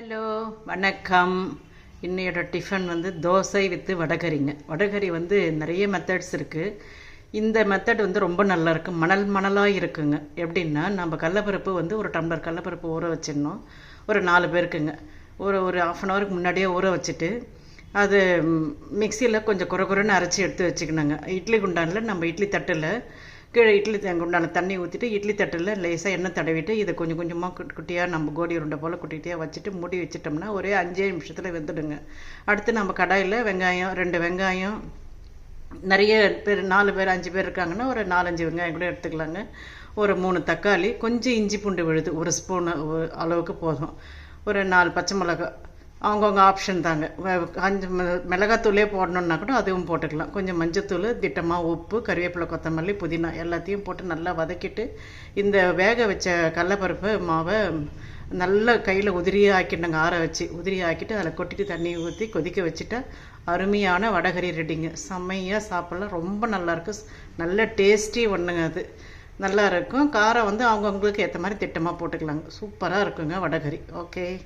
Hello. வணக்கம். இன்னையோட tiffin வந்து தோசை வித்து வடகரிங்க. வடகரி வந்து நிறைய மெத்தட்ஸ் இருக்குது இந்த மெத்தட் வந்து ரொம்ப நல்லா இருக்கும் மணல் மணலாக இருக்குங்க. எப்படின்னா நம்ம கடலப்பருப்பு வந்து ஒரு டம்ளர் கடலப்பருப்பு ஊற வச்சிடணும். ஒரு நாலு பேருக்குங்க. ஒரு ஒரு ஆஃப் அன் ஹவருக்கு முன்னாடியே ஊற வச்சுட்டு அது மிக்சியில் கொஞ்சம் குறை குறைன்னு அரைச்சி எடுத்து வச்சுக்கணுங்க. இட்லி குண்டானில் நம்ம இட்லி தட்டில் கீழே இட்லி உண்டான தண்ணி ஊற்றிட்டு இட்லி தட்டில் லேசாக எண்ணெய் தடவிட்டு இதை கொஞ்சம் கொஞ்சமாக குட்டி குட்டியாக நம்ம கோடி உருண்டை போல் குட்டிட்டியாக வச்சுட்டு மூடி வச்சிட்டோம்னா ஒரே அஞ்சே நிமிஷத்தில் வெந்துடுங்க. அடுத்து நம்ம கடாயில் வெங்காயம் ரெண்டு வெங்காயம் நிறைய பேர் நாலு பேர் அஞ்சு பேர் இருக்காங்கன்னா ஒரு நாலஞ்சு வெங்காயம் கூட எடுத்துக்கலாங்க. ஒரு மூணு தக்காளி கொஞ்சம் இஞ்சி பூண்டு விழுது ஒரு ஸ்பூன் அளவுக்கு போதும். ஒரு நாலு பச்சை மிளகாய் அவங்கவுங்க ஆப்ஷன் தாங்க. வ- மிளகாத்தூளே போடணுன்னா கூட அதுவும் போட்டுக்கலாம். கொஞ்சம் மஞ்சத்தூள் திட்டமாக உப்பு கறிவேப்பிலை கொத்தமல்லி புதினா எல்லாத்தையும் போட்டு நல்லா வதக்கிட்டு இந்த வேக வச்ச கடலப்பருப்பு மாவை நல்லா கையில் உதிரியாக ஆக்கிட்டுங்க ஆற வச்சு. உதிரியாக ஆக்கிட்டு அதில் கொட்டிட்டு தண்ணி ஊற்றி கொதிக்க வச்சுட்டா அருமையான வடகறி ரெடிங்க செம்மையாக சாப்பிட்லாம். ரொம்ப நல்லாயிருக்கும் நல்ல டேஸ்டி ஒன்றுங்க அது. நல்லா இருக்கும். காரம் வந்து அவங்கவுங்களுக்கு ஏற்ற மாதிரி திட்டமாக போட்டுக்கலாங்க. சூப்பராக இருக்குங்க வடகறி. ஓகே